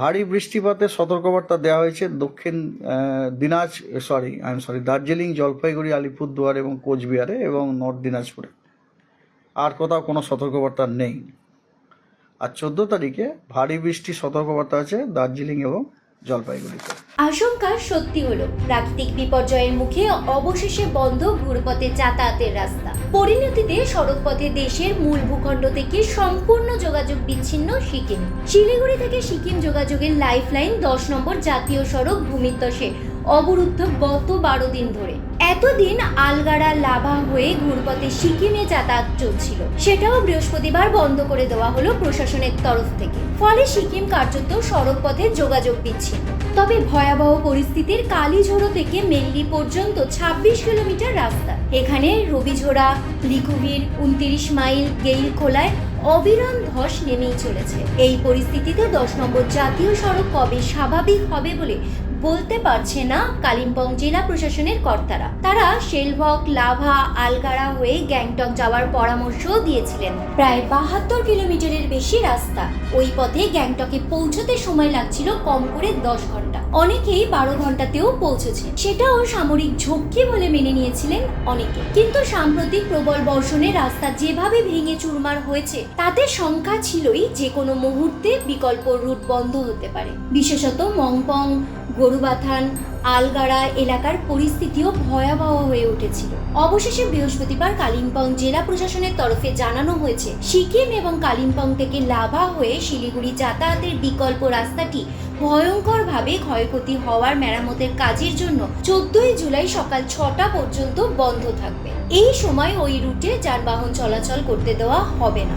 ভারী বৃষ্টিপাতে সতর্কবার্তা দেওয়া হয়েছে দক্ষিণ দিনাজ sorry I am sorry Darjeeling, Jalpaiguri, Alipurduar এবং কোচবিহারে এবং নর্থ দিনাজপুরে। আর কোথাও কোনো সতর্কবার্তা নেই। আর চোদ্দ তারিখে ভারী বৃষ্টির সতর্কবার্তা আছে দার্জিলিং এবং জলপাইগুড়িতে। আশঙ্কা সত্যি হলো, প্রাকৃতিক বিপর্যয়ের মুখে অবশেষে বন্ধ ঘুরপথে যাতায়াতের রাস্তা। পরিণতিতে সড়কপথে দেশের মূল ভূখণ্ড থেকে সম্পূর্ণ যোগাযোগ বিচ্ছিন্ন সিকিম। শিলিগুড়ি থেকে সিকিম যোগাযোগের লাইফলাইন দশ নম্বর জাতীয় সড়ক ভূমিত্বসে। অবরুদ্ধ গত বারো দিন ধরে। এতদিন আলগাড়া লাভা হয়ে ঘুরপথে সিকিমে যাতায়াত চলছিল। সেটাও বৃহস্পতিবার বন্ধ করে দেওয়া হলো প্রশাসনের তরফ থেকে। ফলে সিকিম কার্যত সড়কপথে যোগাযোগ বিচ্ছিন্ন। তবে ভয়াবহ পরিস্থিতির কালীঝোড়ো থেকে মেল্লি পর্যন্ত ২৬ কিলোমিটার রাস্তা। এখানে রবিঝোড়া লিকুভির উনত্রিশ মাইল গেইল খোলায় অবিরাম ধস নেমেই চলেছে। এই পরিস্থিতিতে দশ নম্বর জাতীয় সড়ক কবে স্বাভাবিক হবে বলে বলতে পারছে না কালিম্পং জেলা প্রশাসনের কর্তারা। তারা শেলভক, লাভা, আলগাড়া হয়ে গ্যাংটক যাওয়ার পরামর্শও দিয়েছিলেন। প্রায় বাহাত্তর কিলোমিটারের বেশি রাস্তা। ওই পথে গ্যাংটকে পৌঁছতে সময় লাগছিল কম করে দশ ঘণ্টা। অনেকেই বারো ঘন্টাতেও পৌঁছেছে। সেটাও সামরিক ঝক্কি বলে মেনে নিয়েছিলেন অনেকে। কিন্তু সাম্প্রতিক প্রবল বর্ষণে রাস্তা যেভাবে ভেঙে চুরমার হয়েছে, তাতে শঙ্কা ছিলই যে কোনো মুহূর্তে বিকল্প রুট বন্ধ হতে পারে। বিশেষত মংপং গরুবাথান, আলগাড়া এলাকার পরিস্থিতিও ভয়াবহ হয়ে উঠেছিল। অবশেষে বৃহস্পতিবার কালিম্পং জেলা প্রশাসনের তরফে জানানো হয়েছে, সিকিম এবং কালিম্পং থেকে লাভা হয়ে শিলিগুড়ি যাতায়াতের বিকল্প রাস্তাটি ভয়ঙ্করভাবে ক্ষয়ক্ষতি হওয়ার মেরামতের কাজের জন্য চোদ্দই জুলাই সকাল ছটা পর্যন্ত বন্ধ থাকবে। এই সময় ওই রুটে যানবাহন চলাচল করতে দেওয়া হবে না।